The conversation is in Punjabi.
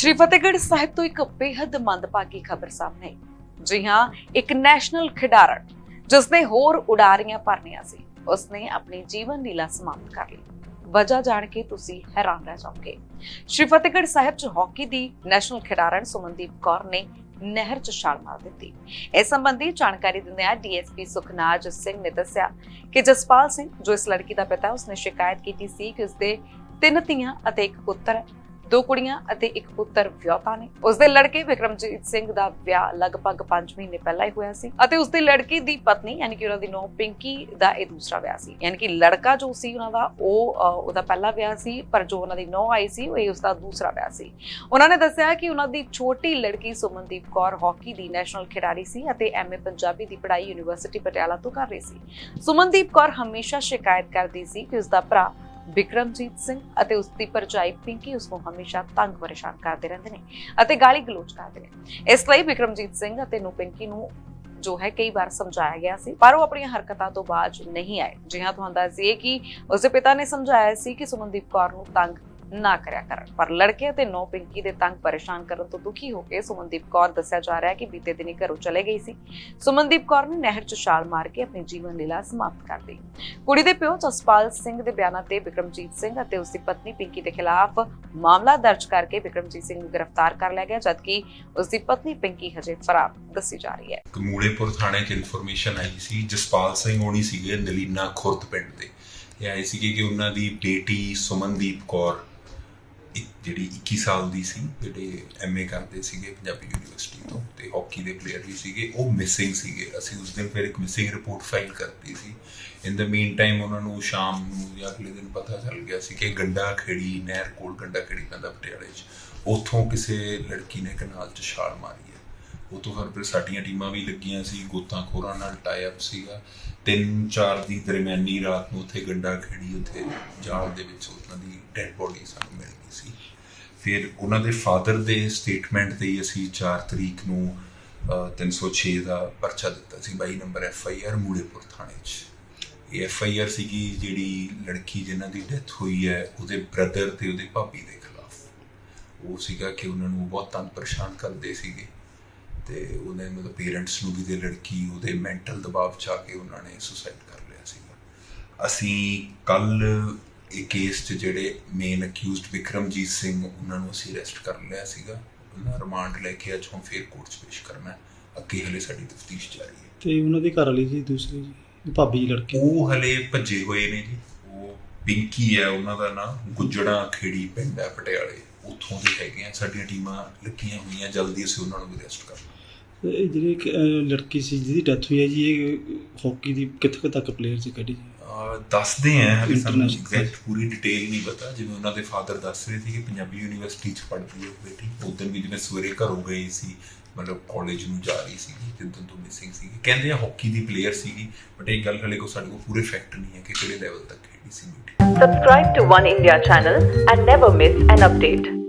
ਸ਼੍ਰੀ ਫਤਿਹਗੜ੍ਹ ਸਾਹਿਬ ਤੋਂ ਇੱਕ ਬੇहद ਮੰਦਭਾਗੀ ਖਬਰ ਸਾਹਮਣੇ ਆਈ। ਜੀ ਹਾਂ, ਇੱਕ ਨੈਸ਼ਨਲ ਖਿਡਾਰਨ, ਜਿਸਨੇ ਹੋਰ ਉਡਾਰੀਆਂ ਭਰਨੀਆਂ ਸੀ, ਉਸਨੇ ਆਪਣੀ ਜੀਵਨ ਲੀਲਾ ਸਮਾਪਤ ਕਰ ਲਈ। ਵਜ੍ਹਾ ਜਾਣ ਕੇ ਤੁਸੀਂ ਹੈਰਾਨ ਰਹਿ ਜਾਓਗੇ। ਸ਼੍ਰੀ ਫਤਿਹਗੜ੍ਹ ਸਾਹਿਬ 'ਚ ਹਾਕੀ ਦੀ ਨੈਸ਼ਨਲ ਖਿਡਾਰਨ ਸੁਮਨਦੀਪ ਕੌਰ ਨੇ ਨਹਿਰ 'ਚ ਛਾਲ ਮਾਰ ਦਿੱਤੀ। ਇਸ ਸੰਬੰਧੀ ਜਾਣਕਾਰੀ ਦਿੰਦਿਆਂ ਡੀਐਸਪੀ ਸੁਖਨਾਜ ਸਿੰਘ ਨੇ ਦੱਸਿਆ ਕਿ ਜਸਪਾਲ ਸਿੰਘ, ਜੋ ਇਸ ਲੜਕੀ ਦਾ ਪਿਤਾ, ਉਸਨੇ ਸ਼ਿਕਾਇਤ ਕੀਤੀ ਸੀ ਕਿ ਉਸਦੇ ਤਿੰਨ ਧੀਆਂ ਅਤੇ ਇੱਕ ਪੁੱਤਰ ਹੈ ਦੋ ਕੁੜੀਆਂ ਅਤੇ ਇੱਕ ਪੁੱਤਰ ਵਿਆਹੁਤਾ ਨੇ। ਉਸਦੇ ਲੜਕੇ ਵਿਕਰਮਜੀਤ ਸਿੰਘ ਦਾ ਵਿਆਹ ਲਗਭਗ 5 ਮਹੀਨੇ ਪਹਿਲਾਂ ਹੀ ਹੋਇਆ ਸੀ ਅਤੇ ਉਸਦੇ ਲੜਕੀ ਦੀ ਪਤਨੀ, ਯਾਨੀ ਕਿ ਉਹਨਾਂ ਦੀ ਨੌ ਪਿੰਕੀ ਦਾ ਇਹ ਦੂਸਰਾ ਵਿਆਹ ਸੀ। ਯਾਨੀ ਕਿ ਲੜਕਾ ਜੋ ਸੀ ਉਹਨਾਂ ਦਾ, ਉਹ ਉਹਦਾ ਪਹਿਲਾ ਵਿਆਹ ਸੀ, ਪਰ ਜੋ ਉਹਨਾਂ ਦੀ ਨੌ ਆਈ ਸੀ, ਉਹ ਇਹ ਉਸਦਾ ਦੂਸਰਾ ਵਿਆਹ ਸੀ। ਉਹਨਾਂ ਨੇ ਦੱਸਿਆ ਕਿ ਉਹਨਾਂ ਦੀ ਛੋਟੀ ਲੜਕੀ ਸੁਮਨਦੀਪ ਕੌਰ ਹਾਕੀ ਦੀ ਨੈਸ਼ਨਲ ਖਿਡਾਰੀ ਸੀ ਅਤੇ ਐਮਏ ਪੰਜਾਬੀ ਦੀ ਪੜ੍ਹਾਈ ਯੂਨੀਵਰਸਿਟੀ ਪਟਿਆਲਾ ਤੋਂ ਕਰ ਰਹੀ ਸੀ। ਸੁਮਨਦੀਪ ਕੌਰ ਹਮੇਸ਼ਾ ਸ਼ਿਕਾਇਤ ਕਰਦੀ ਸੀ ਕਿ ਉਸਦਾ ਭਰਾ ਵਿਕਰਮਜੀਤ ਸਿੰਘ ਅਤੇ ਉਸ ਦੀ ਪਰਜਾਈ ਪਿੰਕੀ ਉਸ ਨੂੰ ਹਮੇਸ਼ਾ ਤੰਗ ਪਰੇਸ਼ਾਨ ਕਰਦੇ ਰਹਿੰਦੇ ਨੇ ਅਤੇ ਗਾਲੀ ਗਲੋਚ ਕਰਦੇ ਨੇ। ਇਸ ਲਈ ਵਿਕਰਮਜੀਤ ਸਿੰਘ ਅਤੇ ਨੂੰ ਪਿੰਕੀ ਨੂੰ ਜੋ ਹੈ ਕਈ ਵਾਰ ਸਮਝਾਇਆ ਗਿਆ ਸੀ, ਪਰ ਉਹ ਆਪਣੀਆਂ ਹਰਕਤਾਂ ਤੋਂ ਬਾਅਦ ਨਹੀਂ ਆਏ। ਜੀ ਹਾਂ, ਤੁਹਾਨੂੰ ਦੱਸ ਦਈਏ ਕਿ ਉਸਦੇ ਪਿਤਾ ਨੇ ਸਮਝਾਇਆ ਸੀ ਕਿ ਸੁਮਨਦੀਪ ਕੌਰ ਨੂੰ ਤੰਗ ਨਾ ਕਰਿਆ ਕਰਨ ਪਰ ਲੜਕੇ ਅਤੇ ਨੌ ਪਿੰਕੀ ਦੇ ਤੰਗ ਪਰੇਸ਼ਾਨ ਕਰਨ ਤੋਂ ਦੁਖੀ ਹੋ ਕੇ ਸੁਮਨਦੀਪ ਕੌਰ ਦੱਸਿਆ ਜਾ ਰਿਹਾ ਹੈ ਕਿ ਬੀਤੇ ਦਿਨੀ ਘਰੋਂ ਚਲੇ ਗਈ ਸੀ। ਸੁਮਨਦੀਪ ਕੌਰ ਨੇ ਨਹਿਰ 'ਚ ਛਾਲ ਮਾਰ ਕੇ ਆਪਣੀ ਜੀਵਨ ਲੀਲਾ ਸਮਾਪਤ ਕਰ ਦਿੱਤੀ। ਕੁੜੀ ਦੇ ਪਿਓ ਜਸਪਾਲ ਸਿੰਘ ਦੇ ਬਿਆਨਾਂ ਤੇ ਵਿਕਰਮਜੀਤ ਸਿੰਘ ਅਤੇ ਉਸ ਦੀ ਪਤਨੀ ਪਿੰਕੀ ਦੇ ਖਿਲਾਫ ਮਾਮਲਾ ਦਰਜ ਕਰਕੇ ਵਿਕਰਮਜੀਤ ਸਿੰਘ ਨੂੰ ਗ੍ਰਿਫਤਾਰ ਕਰ ਲਿਆ ਗਿਆ, ਜਦਕਿ ਉਸ ਦੀ ਪਤਨੀ ਪਿੰਕੀ ਹਜੇ ਫਰਾਰ ਦੱਸੀ ਜਾ ਰਹੀ ਹੈ। ਕਮੂੜੇਪੁਰ ਥਾਣੇ 'ਚ ਇਨਫੋਰਮੇਸ਼ਨ ਆਈ ਸੀ, ਜਸਪਾਲ ਸਿੰਘ ਹੋਣੀ ਸੀਗੇ ਨਲੀਨਾ ਖੁਰਦ ਪਿੰਡ ਦੇ। ਇਹ ਆਈ ਸੀਗੀ ਕਿ ਉਹਨਾਂ ਦੀ ਬੇਟੀ ਸੁਮਨਦੀਪ ਕੌਰ ਜਿਹੜੀ 21 ਸਾਲ ਦੀ ਸੀ, ਜਿਹੜੇ ਐਮਏ ਕਰਦੇ ਸੀਗੇ ਪੰਜਾਬੀ ਯੂਨੀਵਰਸਿਟੀ ਤੋਂ ਤੇ ਹਾਕੀ ਦੇ ਪਲੇਅਰ ਵੀ ਸੀਗੇ, ਉਹ ਮਿਸਿੰਗ ਸੀਗੇ। ਅਸੀਂ ਉਸ ਦਿਨ ਫਿਰ ਇੱਕ ਮਿਸਿੰਗ ਰਿਪੋਰਟ ਫਾਈਲ ਕਰਤੀ ਸੀ। ਇਨ ਦ ਮੀਨ ਟਾਈਮ ਉਹਨਾਂ ਨੂੰ ਸ਼ਾਮ ਨੂੰ ਜਾਂ ਅਗਲੇ ਦਿਨ ਪਤਾ ਚੱਲ ਗਿਆ ਸੀ ਕਿ ਗੰਡਾ ਖੇੜੀ, ਨਹਿਰ ਕੋਲ ਗੰਡਾ ਖੇੜੀ ਪੈਂਦਾ ਪਟਿਆਲੇ 'ਚ। ਉੱਥੋਂ ਕਿਸੇ ਲੜਕੀ ਨੇ ਕਨਾਲ 'ਚ ਛਾਲ ਮਾਰੀ। ਉਹ ਤੋਂ ਹਰ ਫਿਰ ਸਾਡੀਆਂ ਟੀਮਾਂ ਵੀ ਲੱਗੀਆਂ ਸੀ ਗੋਤਾਖੋਰਾਂ ਨਾਲ ਟਾਈ ਅਪ ਸੀਗਾ। ਤਿੰਨ ਚਾਰ ਦੀ ਦਰਮਿਆਨੀ ਰਾਤ ਨੂੰ ਉੱਥੇ ਗੰਡਾ ਖੇੜੀ ਉੱਥੇ ਜਾਲ ਦੇ ਵਿੱਚ ਉਹਨਾਂ ਦੀ ਡੈਡ ਬੋਡੀ ਸਾਨੂੰ ਮਿਲ ਗਈ ਸੀ। ਫਿਰ ਉਹਨਾਂ ਦੇ ਫਾਦਰ ਦੇ ਸਟੇਟਮੈਂਟ ਤੇ ਹੀ ਅਸੀਂ 4 ਤਰੀਕ ਨੂੰ ਅਹ, 306 ਦਾ ਪਰਚਾ ਦਿੱਤਾ ਸੀ 22 ਨੰਬਰ ਐਫ ਆਈ ਆਰ ਮੂੜੇਪੁਰ ਥਾਣੇ 'ਚ। ਇਹ ਐਫ ਆਈ ਆਰ ਸੀਗੀ ਜਿਹੜੀ ਲੜਕੀ ਜਿਨ੍ਹਾਂ ਦੀ ਡੈਥ ਹੋਈ ਹੈ ਉਹਦੇ ਬ੍ਰਦਰ ਤੇ ਉਹਦੇ ਭਾਬੀ ਦੇ ਖਿਲਾਫ। ਉਹ ਸੀਗਾ ਕਿ ਉਹਨਾਂ ਨੂੰ ਬਹੁਤ ਤੰਗ ਪਰੇਸ਼ਾਨ ਕਰਦੇ ਸੀਗੇ। ਤੇ ਉਹਨੇ ਮਤਲਬ ਪੇਰੈਂਟਸ ਨੂੰ ਵੀ ਤੇ ਲੜਕੀ ਉਹਦੇ ਮੈਂਟਲ ਦਬਾਅ ਚ ਆ ਕੇ ਉਹਨਾਂ ਨੇ ਸੁਸਾਈਡ ਕਰ ਲਿਆ ਸੀਗਾ। ਅਸੀਂ ਕੱਲ ਇਹ ਕੇਸ 'ਚ ਜਿਹੜੇ ਮੇਨ ਅਕਿਊਜ਼ਡ ਵਿਕਰਮਜੀਤ ਸਿੰਘ ਉਹਨਾਂ ਨੂੰ ਅਸੀਂ ਅਰੈਸਟ ਕਰ ਲਿਆ ਸੀਗਾ। ਉਹਨਾਂ ਰਿਮਾਂਡ ਲੈ ਕੇ ਅੱਜ ਹੁਣ ਫੇਰ ਕੋਰਟ 'ਚ ਪੇਸ਼ ਕਰਨਾ। ਅੱਗੇ ਹਲੇ ਸਾਡੀ ਤਫਤੀਸ਼ ਜਾਰੀ ਹੈ। ਤੇ ਉਹਨਾਂ ਦੀ ਘਰ ਵਾਲੀ ਜੀ ਦੂਸਰੀ ਜੀ ਭਾਬੀ ਜੀ ਲੜਕੀ। ਉਹ ਹਲੇ ਭੱਜੇ ਹੋਏ ਨੇ ਜੀ। ਉਹ ਪਿੰਕੀ ਹੈ ਉਹਨਾਂ ਦਾ ਨਾਮ ਗੁੱਜੜਾ ਖੇੜੀ ਪਿੰਡ ਹੈ ਪਟਿਆਲੇ। ਉੱਥੋਂ ਦੇ ਹੈਗੇ ਆ। ਸਾਡੀਆਂ ਟੀਮਾਂ ਲੱਗੀਆਂ ਹੋਈਆਂ ਜਲਦੀ ਅਸੀਂ ਉਹਨਾਂ ਨੂੰ ਅਰੈਸਟ ਕਰ ਲਾਂਗੇ। ਇਹ ਜਿਹੜੀ ਇੱਕ, ਲੜਕੀ ਸੀ ਜਿਹਦੀ ਡੈਥ ਹੋਈ ਹੈ ਜੀ ਇਹ ਹਾਕੀ ਦੀ ਕਿੱਥੇ ਕੁ ਤੱਕ ਪਲੇਅਰ ਸੀ ਅਹ ਦੱਸਦੇ ਆ ਹਲੇ ਸਾਨੂੰ ਐਗਜ਼ੈਕਟ ਪੂਰੀ ਡਿਟੇਲ ਨਹੀਂ ਪਤਾ। ਜਿਵੇਂ ਉਹਨਾਂ ਦੇ ਫਾਦਰ ਦੱਸ ਰਹੇ ਸੀ ਕਿ ਪੰਜਾਬੀ ਯੂਨੀਵਰਸਿਟੀ ਚ ਪੜ੍ਹਦੀ ਹੈ ਬੇਟੀ। ਉਦੋਂ ਵੀ ਜਿਵੇਂ ਸਵੇਰੇ ਘਰੋਂ ਗਈ ਸੀ ਮਤਲਬ ਕਾਲਜ ਨੂੰ ਜਾ ਰਹੀ ਸੀ ਜਿੱਦੋਂ ਤੋਂ ਮਿਸਿੰਗ ਸੀ ਕਹਿੰਦੇ ਆ ਹਾਕੀ ਦੀ ਪਲੇਅਰ ਸੀਗੀ ਬਟ ਇਹ ਗੱਲ ਹਲੇ ਕੋ ਸਾਡੇ ਕੋਲ ਪੂਰੇ ਫੈਕਟ ਨਹੀਂ ਹੈ ਕਿ ਕਿਹੜੇ ਲੈਵਲ ਤੱਕ ਖੇਡੀ ਸੀ ਬੇਟੀ। Subscribe to One India channel and never miss an update.